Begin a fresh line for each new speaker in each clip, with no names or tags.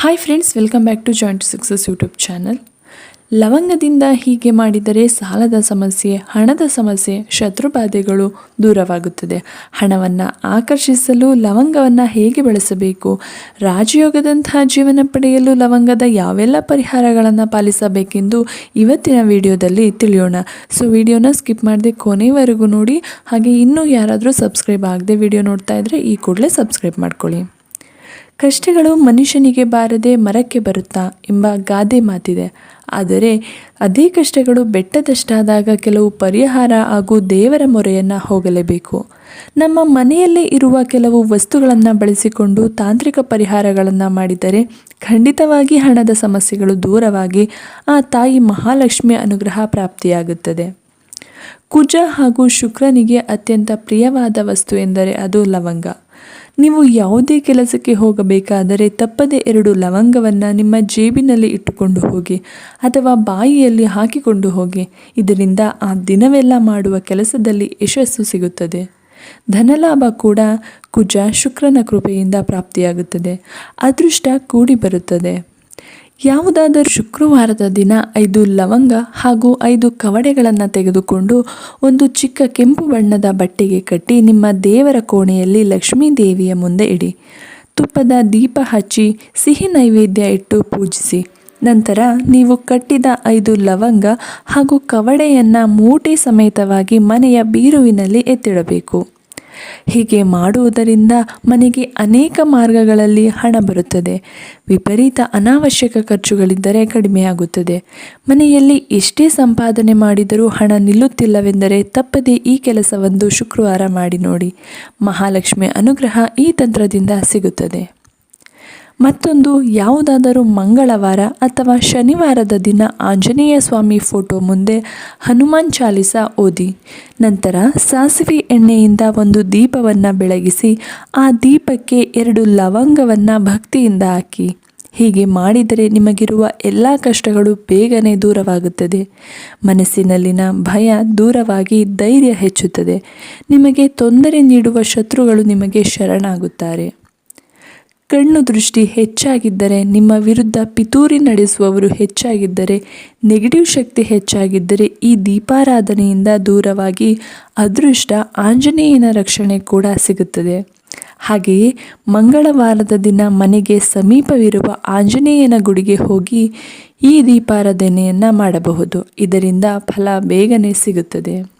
Hi friends welcome back to joint success YouTube channel ಲವಂಗದಿಂದ ಹೀಗೆ ಮಾಡಿದರೆ ಸಾಲದ ಸಮಸ್ಯೆ, ಹಣದ ಸಮಸ್ಯೆ ಶತ್ರುಬಾಧೆಗಳು ದೂರವಾಗುತ್ತದೆ. ಹಣವನ್ನು ಆಕರ್ಷಿಸಲು ಲವಂಗವನ್ನು ಹೇಗೆ ಬಳಸಬೇಕು? ರಾಜಯೋಗದಂತಹ ಜೀವನ ಪಡೆಯಲು ಲವಂಗದ ಯಾವೆಲ್ಲ ಪರಿಹಾರಗಳನ್ನು ಪಾಲಿಸಬೇಕೆಂದು ಇವತ್ತಿನ ವಿಡಿಯೋದಲ್ಲಿ ತಿಳಿಯೋಣ. ಸೊ ವಿಡಿಯೋನ ಸ್ಕಿಪ್ ಮಾಡದೆ ಕೊನೆವರೆಗೂ ನೋಡಿ, ಹಾಗೆ ಇನ್ನೂ ಯಾರಾದರೂ ಸಬ್ಸ್ಕ್ರೈಬ್ ಆಗದೆ ವಿಡಿಯೋ ನೋಡ್ತಾ ಇದ್ದರೆ ಈ ಕೂಡಲೇ ಸಬ್ಸ್ಕ್ರೈಬ್ ಮಾಡ್ಕೊಳ್ಳಿ. ಕಷ್ಟಗಳು ಮನುಷ್ಯನಿಗೆ ಬಾರದೆ ಮರಕ್ಕೆ ಬರುತ್ತಾ ಎಂಬ ಗಾದೆ ಮಾತಿದೆ. ಆದರೆ ಅದೇ ಕಷ್ಟಗಳು ಬೆಟ್ಟದಷ್ಟಾದಾಗ ಕೆಲವು ಪರಿಹಾರ ಹಾಗೂ ದೇವರ ಮೊರೆಯನ್ನು ಹೋಗಲೇಬೇಕು. ನಮ್ಮ ಮನೆಯಲ್ಲೇ ಇರುವ ಕೆಲವು ವಸ್ತುಗಳನ್ನು ಬಳಸಿಕೊಂಡು ತಾಂತ್ರಿಕ ಪರಿಹಾರಗಳನ್ನು ಮಾಡಿದರೆ ಖಂಡಿತವಾಗಿ ಹಣದ ಸಮಸ್ಯೆಗಳು ದೂರವಾಗಿ ಆ ತಾಯಿ ಮಹಾಲಕ್ಷ್ಮಿಯ ಅನುಗ್ರಹ ಪ್ರಾಪ್ತಿಯಾಗುತ್ತದೆ. ಕುಜ ಹಾಗೂ ಶುಕ್ರನಿಗೆ ಅತ್ಯಂತ ಪ್ರಿಯವಾದ ವಸ್ತು ಎಂದರೆ ಅದು ಲವಂಗ. ನೀವು ಯಾವುದೇ ಕೆಲಸಕ್ಕೆ ಹೋಗಬೇಕಾದರೆ ತಪ್ಪದೆ ಎರಡು ಲವಂಗವನ್ನು ನಿಮ್ಮ ಜೇಬಿನಲ್ಲಿ ಇಟ್ಟುಕೊಂಡು ಹೋಗಿ ಅಥವಾ ಬಾಯಿಯಲ್ಲಿ ಹಾಕಿಕೊಂಡು ಹೋಗಿ. ಇದರಿಂದ ಆ ದಿನವೆಲ್ಲ ಮಾಡುವ ಕೆಲಸದಲ್ಲಿ ಯಶಸ್ಸು ಸಿಗುತ್ತದೆ. ಧನಲಾಭ ಕೂಡ ಕುಜ ಶುಕ್ರನ ಕೃಪೆಯಿಂದ ಪ್ರಾಪ್ತಿಯಾಗುತ್ತದೆ. ಅದೃಷ್ಟ ಕೂಡಿ ಬರುತ್ತದೆ ಯಾವುದಾದರೂ ಶುಕ್ರವಾರದ ದಿನ ಐದು ಲವಂಗ ಹಾಗೂ ಐದು ಕವಡೆಗಳನ್ನು ತೆಗೆದುಕೊಂಡು ಒಂದು ಚಿಕ್ಕ ಕೆಂಪು ಬಣ್ಣದ ಬಟ್ಟೆಗೆ ಕಟ್ಟಿ ನಿಮ್ಮ ದೇವರ ಕೋಣೆಯಲ್ಲಿ ಲಕ್ಷ್ಮೀ ದೇವಿಯ ಮುಂದೆ ಇಡಿ. ತುಪ್ಪದ ದೀಪ ಹಚ್ಚಿ ಸಿಹಿ ನೈವೇದ್ಯ ಇಟ್ಟು ಪೂಜಿಸಿ. ನಂತರ ನೀವು ಕಟ್ಟಿದ ಐದು ಲವಂಗ ಹಾಗೂ ಕವಡೆಯನ್ನು ಮೂಟೆ ಸಮೇತವಾಗಿ ಮನೆಯ ಬೀರುವಿನಲ್ಲಿ ಎತ್ತಿಡಬೇಕು. ಹೀಗೆ ಮಾಡುವುದರಿಂದ ಮನೆಗೆ ಅನೇಕ ಮಾರ್ಗಗಳಲ್ಲಿ ಹಣ ಬರುತ್ತದೆ. ವಿಪರೀತ ಅನಾವಶ್ಯಕ ಖರ್ಚುಗಳಿದ್ದರೆ ಕಡಿಮೆಯಾಗುತ್ತದೆ. ಮನೆಯಲ್ಲಿ ಎಷ್ಟೇ ಸಂಪಾದನೆ ಮಾಡಿದರೂ ಹಣ ನಿಲ್ಲುತ್ತಿಲ್ಲವೆಂದರೆ ತಪ್ಪದೇ ಈ ಕೆಲಸವೊಂದು ಶುಕ್ರವಾರ ಮಾಡಿ ನೋಡಿ. ಮಹಾಲಕ್ಷ್ಮಿ ಅನುಗ್ರಹ ಈ ತಂತ್ರದಿಂದ ಸಿಗುತ್ತದೆ. ಮತ್ತೊಂದು ಯಾವುದಾದರೂ ಮಂಗಳವಾರ ಅಥವಾ ಶನಿವಾರದ ದಿನ ಆಂಜನೇಯ ಸ್ವಾಮಿ ಫೋಟೋ ಮುಂದೆ ಹನುಮಾನ್ ಚಾಲಿಸ ಓದಿ. ನಂತರ ಸಾಸಿವೆ ಎಣ್ಣೆಯಿಂದ ಒಂದು ದೀಪವನ್ನು ಬೆಳಗಿಸಿ, ಆ ದೀಪಕ್ಕೆ ಎರಡು ಲವಂಗವನ್ನು ಭಕ್ತಿಯಿಂದ ಹಾಕಿ. ಹೀಗೆ ಮಾಡಿದರೆ ನಿಮಗಿರುವ ಎಲ್ಲ ಕಷ್ಟಗಳು ಬೇಗನೆ ದೂರವಾಗುತ್ತದೆ. ಮನಸ್ಸಿನಲ್ಲಿನ ಭಯ ದೂರವಾಗಿ ಧೈರ್ಯ ಹೆಚ್ಚುತ್ತದೆ. ನಿಮಗೆ ತೊಂದರೆ ನೀಡುವ ಶತ್ರುಗಳು ನಿಮಗೆ ಶರಣಾಗುತ್ತಾರೆ. ಕಣ್ಣು ದೃಷ್ಟಿ ಹೆಚ್ಚಾಗಿದ್ದರೆ ನಿಮ್ಮ ವಿರುದ್ಧ ಪಿತೂರಿ ನಡೆಸುವವರು ಹೆಚ್ಚಾಗಿದ್ದರೆ, ನೆಗೆಟಿವ್ ಶಕ್ತಿ ಹೆಚ್ಚಾಗಿದ್ದರೆ ಈ ದೀಪಾರಾಧನೆಯಿಂದ ದೂರವಾಗಿ ಅದೃಷ್ಟ ಆಂಜನೇಯನ ರಕ್ಷಣೆ ಕೂಡ ಸಿಗುತ್ತದೆ. ಹಾಗೆಯೇ ಮಂಗಳವಾರದ ದಿನ ಮನೆಗೆ ಸಮೀಪವಿರುವ ಆಂಜನೇಯನ ಗುಡಿಗೆ ಹೋಗಿ ಈ ದೀಪಾರಾಧನೆಯನ್ನು ಮಾಡಬಹುದು. ಇದರಿಂದ ಫಲ ಬೇಗನೆ ಸಿಗುತ್ತದೆ.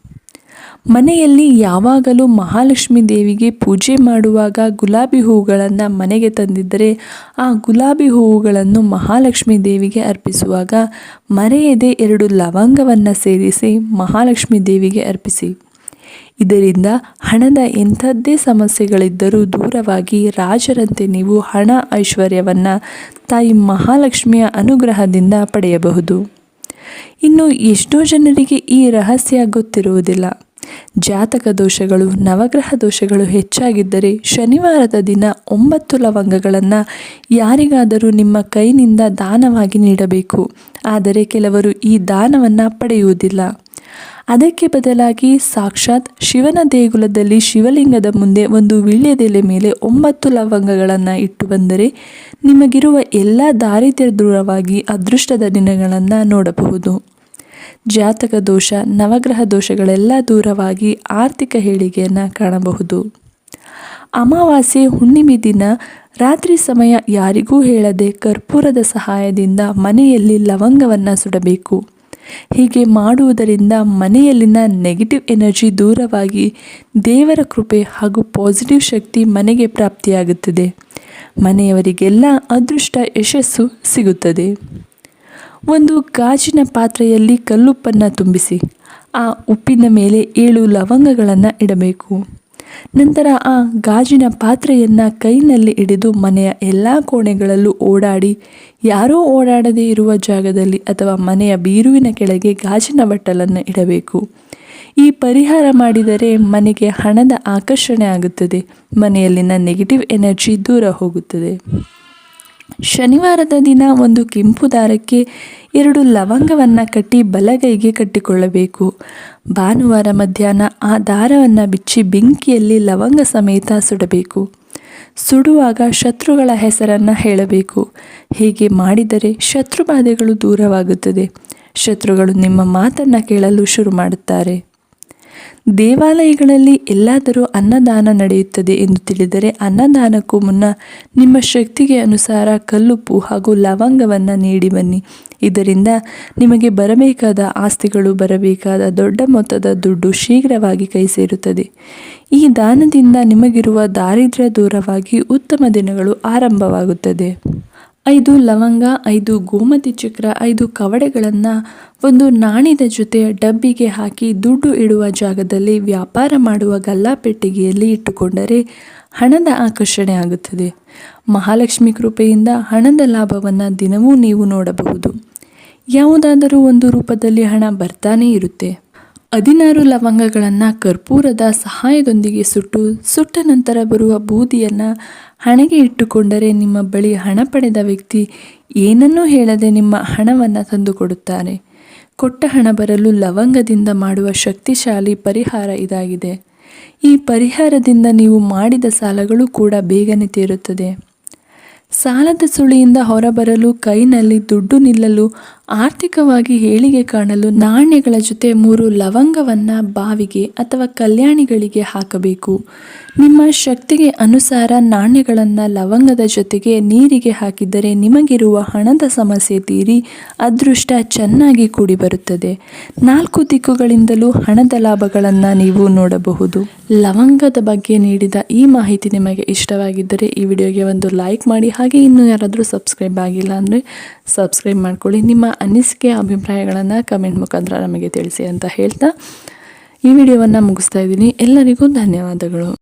ಮನೆಯಲ್ಲಿ ಯಾವಾಗಲೂ ಮಹಾಲಕ್ಷ್ಮಿ ದೇವಿಗೆ ಪೂಜೆ ಮಾಡುವಾಗ ಗುಲಾಬಿ ಹೂವುಗಳನ್ನು ಮನೆಗೆ ತಂದಿದ್ದರೆ ಆ ಗುಲಾಬಿ ಹೂವುಗಳನ್ನು ಮಹಾಲಕ್ಷ್ಮಿ ದೇವಿಗೆ ಅರ್ಪಿಸುವಾಗ ಮರೆಯದೆ ಎರಡು ಲವಂಗವನ್ನು ಸೇರಿಸಿ ಮಹಾಲಕ್ಷ್ಮಿ ದೇವಿಗೆ ಅರ್ಪಿಸಿ. ಇದರಿಂದ ಹಣದ ಎಂಥದ್ದೇ ಸಮಸ್ಯೆಗಳಿದ್ದರೂ ದೂರವಾಗಿ ರಾಜರಂತೆ ನೀವು ಹಣ ಐಶ್ವರ್ಯವನ್ನು ತಾಯಿ ಮಹಾಲಕ್ಷ್ಮಿಯ ಅನುಗ್ರಹದಿಂದ ಪಡೆಯಬಹುದು. ಇನ್ನು ಎಷ್ಟೋ ಜನರಿಗೆ ಈ ರಹಸ್ಯ ಗೊತ್ತಿರುವುದಿಲ್ಲ. ಜಾತಕ ದೋಷಗಳು, ನವಗ್ರಹ ದೋಷಗಳು ಹೆಚ್ಚಾಗಿದ್ದರೆ ಶನಿವಾರದ ದಿನ ಒಂಬತ್ತು ಲವಂಗಗಳನ್ನು ಯಾರಿಗಾದರೂ ನಿಮ್ಮ ಕೈನಿಂದ ದಾನವಾಗಿ ನೀಡಬೇಕು. ಆದರೆ ಕೆಲವರು ಈ ದಾನವನ್ನು ಪಡೆಯುವುದಿಲ್ಲ. ಅದಕ್ಕೆ ಬದಲಾಗಿ ಸಾಕ್ಷಾತ್ ಶಿವನ ದೇಗುಲದಲ್ಲಿ ಶಿವಲಿಂಗದ ಮುಂದೆ ಒಂದು ವೀಳ್ಯದೆಲೆ ಮೇಲೆ ಒಂಬತ್ತು ಲವಂಗಗಳನ್ನು ಇಟ್ಟು ಬಂದರೆ ನಿಮಗಿರುವ ಎಲ್ಲ ದಾರಿದ್ರ್ಯ ದೂರವಾಗಿ ಅದೃಷ್ಟದ ದಿನಗಳನ್ನು ನೋಡಬಹುದು. ಜಾತಕ ದೋಷ, ನವಗ್ರಹ ದೋಷಗಳೆಲ್ಲ ದೂರವಾಗಿ ಆರ್ಥಿಕ ಹೇಳಿಗೆಯನ್ನು ಕಾಣಬಹುದು. ಅಮಾವಾಸ್ಯೆ ಹುಣ್ಣಿಮೆ ದಿನ ರಾತ್ರಿ ಸಮಯ ಯಾರಿಗೂ ಹೇಳದೆ ಕರ್ಪೂರದ ಸಹಾಯದಿಂದ ಮನೆಯಲ್ಲಿ ಲವಂಗವನ್ನು ಸುಡಬೇಕು. ಹೀಗೆ ಮಾಡುವುದರಿಂದ ಮನೆಯಲ್ಲಿನ ನೆಗೆಟಿವ್ ಎನರ್ಜಿ ದೂರವಾಗಿ ದೇವರ ಕೃಪೆ ಹಾಗೂ ಪಾಸಿಟಿವ್ ಶಕ್ತಿ ಮನೆಗೆ ಪ್ರಾಪ್ತಿಯಾಗುತ್ತದೆ. ಮನೆಯವರಿಗೆಲ್ಲ ಅದೃಷ್ಟ ಯಶಸ್ಸು ಸಿಗುತ್ತದೆ. ಒಂದು ಗಾಜಿನ ಪಾತ್ರೆಯಲ್ಲಿ ಕಲ್ಲುಪ್ಪನ್ನು ತುಂಬಿಸಿ, ಆ ಉಪ್ಪಿನ ಮೇಲೆ ಏಳು ಲವಂಗಗಳನ್ನು ಇಡಬೇಕು. ನಂತರ ಆ ಗಾಜಿನ ಪಾತ್ರೆಯನ್ನು ಕೈನಲ್ಲಿ ಹಿಡಿದು ಮನೆಯ ಎಲ್ಲ ಕೋಣೆಗಳಲ್ಲೂ ಓಡಾಡಿ, ಯಾರೋ ಓಡಾಡದೇ ಇರುವ ಜಾಗದಲ್ಲಿ ಅಥವಾ ಮನೆಯ ಬೀರುವಿನ ಕೆಳಗೆ ಗಾಜಿನ ಬಟ್ಟಲನ್ನು ಇಡಬೇಕು. ಈ ಪರಿಹಾರ ಮಾಡಿದರೆ ಮನೆಗೆ ಹಣದ ಆಕರ್ಷಣೆ ಆಗುತ್ತದೆ, ಮನೆಯಲ್ಲಿನ ನೆಗೆಟಿವ್ ಎನರ್ಜಿ ದೂರ ಹೋಗುತ್ತದೆ. ಶನಿವಾರದ ದಿನ ಒಂದು ಕೆಂಪು ದಾರಕ್ಕೆ ಎರಡು ಲವಂಗವನ್ನು ಕಟ್ಟಿ ಬಲಗೈಗೆ ಕಟ್ಟಿಕೊಳ್ಳಬೇಕು. ಭಾನುವಾರ ಮಧ್ಯಾಹ್ನ ಆ ದಾರವನ್ನು ಬಿಚ್ಚಿ ಬೆಂಕಿಯಲ್ಲಿ ಲವಂಗ ಸಮೇತ ಸುಡಬೇಕು. ಸುಡುವಾಗ ಶತ್ರುಗಳ ಹೆಸರನ್ನು ಹೇಳಬೇಕು. ಹೀಗೆ ಮಾಡಿದರೆ ಶತ್ರುಬಾಧೆಗಳು ದೂರವಾಗುತ್ತದೆ. ಶತ್ರುಗಳು ನಿಮ್ಮ ಮಾತನ್ನು ಕೇಳಲು ಶುರು ಮಾಡುತ್ತಾರೆ. ದೇವಾಲಯಗಳಲ್ಲಿ ಎಲ್ಲಾದರೂ ಅನ್ನದಾನ ನಡೆಯುತ್ತದೆ ಎಂದು ತಿಳಿದರೆ ಅನ್ನದಾನಕ್ಕೂ ಮುನ್ನ ನಿಮ್ಮ ಶಕ್ತಿಗೆ ಅನುಸಾರ ಕಲ್ಲುಪ್ಪು ಹಾಗೂ ಲವಂಗವನ್ನು ನೀಡಿ ಬನ್ನಿ. ಇದರಿಂದ ನಿಮಗೆ ಬರಬೇಕಾದ ಆಸ್ತಿಗಳು, ಬರಬೇಕಾದ ದೊಡ್ಡ ಮೊತ್ತದ ದುಡ್ಡು ಶೀಘ್ರವಾಗಿ ಕೈ ಸೇರುತ್ತದೆ. ಈ ದಾನದಿಂದ ನಿಮಗಿರುವ ದಾರಿದ್ರ್ಯ ದೂರವಾಗಿ ಉತ್ತಮ ದಿನಗಳು ಆರಂಭವಾಗುತ್ತದೆ. ಐದು ಲವಂಗ, ಐದು ಗೋಮತಿ ಚಕ್ರ, ಐದು ಕವಡೆಗಳನ್ನು ಒಂದು ನಾಣ್ಯದ ಜೊತೆ ಡಬ್ಬಿಗೆ ಹಾಕಿ ದುಡ್ಡು ಇಡುವ ಜಾಗದಲ್ಲಿ ವ್ಯಾಪಾರ ಮಾಡುವ ಗಲ್ಲಾಪೆಟ್ಟಿಗೆಯಲ್ಲಿ ಇಟ್ಟುಕೊಂಡರೆ ಹಣದ ಆಕರ್ಷಣೆ ಆಗುತ್ತದೆ. ಮಹಾಲಕ್ಷ್ಮಿ ಕೃಪೆಯಿಂದ ಹಣದ ಲಾಭವನ್ನು ದಿನವೂ ನೀವು ನೋಡಬಹುದು. ಯಾವುದಾದರೂ ಒಂದು ರೂಪದಲ್ಲಿ ಹಣ ಬರ್ತಾನೇ ಇರುತ್ತೆ. ಹದಿನಾರು ಲವಂಗಗಳನ್ನು ಕರ್ಪೂರದ ಸಹಾಯದೊಂದಿಗೆ ಸುಟ್ಟು, ಸುಟ್ಟ ನಂತರ ಬರುವ ಬೂದಿಯನ್ನು ಹಣೆಗೆ ಇಟ್ಟುಕೊಂಡರೆ ನಿಮ್ಮ ಬಳಿ ಹಣ ಪಡೆದ ವ್ಯಕ್ತಿ ಏನನ್ನೂ ಹೇಳದೆ ನಿಮ್ಮ ಹಣವನ್ನು ತಂದುಕೊಡುತ್ತಾರೆ. ಕೊಟ್ಟ ಹಣ ಬರಲು ಲವಂಗದಿಂದ ಮಾಡುವ ಶಕ್ತಿಶಾಲಿ ಪರಿಹಾರ ಇದಾಗಿದೆ. ಈ ಪರಿಹಾರದಿಂದ ನೀವು ಮಾಡಿದ ಸಾಲಗಳು ಕೂಡ ಬೇಗನೆ ತೀರುತ್ತದೆ. ಸಾಲದ ಸುಳಿಯಿಂದ ಹೊರಬರಲು ಕೈನಲ್ಲಿ ದುಡ್ಡು ನಿಲ್ಲಲು ಆರ್ಥಿಕವಾಗಿ ಹೇಳಿಗೆ ಕಾಣಲು ನಾಣ್ಯಗಳ ಜೊತೆ ಮೂರು ಲವಂಗವನ್ನು ಬಾವಿಗೆ ಅಥವಾ ಕಲ್ಯಾಣಿಗಳಿಗೆ ಹಾಕಬೇಕು. ನಿಮ್ಮ ಶಕ್ತಿಗೆ ಅನುಸಾರ ನಾಣ್ಯಗಳನ್ನು ಲವಂಗದ ಜೊತೆಗೆ ನೀರಿಗೆ ಹಾಕಿದರೆ ನಿಮಗಿರುವ ಹಣದ ಸಮಸ್ಯೆ ತೀರಿ, ಅದೃಷ್ಟ ಚೆನ್ನಾಗಿ ಕೂಡಿಬರುತ್ತದೆ. ನಾಲ್ಕು ದಿಕ್ಕುಗಳಿಂದಲೂ ಹಣದ ಲಾಭಗಳನ್ನು ನೀವು ನೋಡಬಹುದು. ಲವಂಗದ ಬಗ್ಗೆ ನೀಡಿದ ಈ ಮಾಹಿತಿ ನಿಮಗೆ ಇಷ್ಟವಾಗಿದ್ದರೆ ಈ ವಿಡಿಯೋಗೆ ಒಂದು ಲೈಕ್ ಮಾಡಿ, ಹಾಗೆ ಇನ್ನೂ ಯಾರಾದರೂ ಸಬ್ಸ್ಕ್ರೈಬ್ ಆಗಿಲ್ಲ ಅಂದರೆ ಸಬ್ಸ್ಕ್ರೈಬ್ ಮಾಡ್ಕೊಳ್ಳಿ. ನಿಮ್ಮ ಅನಿಸಿಕೆ ಅಭಿಪ್ರಾಯಗಳನ್ನು ಕಮೆಂಟ್ ಮುಖಾಂತರ ನಮಗೆ ತಿಳಿಸಿ ಅಂತ ಹೇಳ್ತಾ ಈ ವಿಡಿಯೋವನ್ನು ಮುಗಿಸ್ತಾ ಇದ್ದೀನಿ. ಎಲ್ಲರಿಗೂ ಧನ್ಯವಾದಗಳು.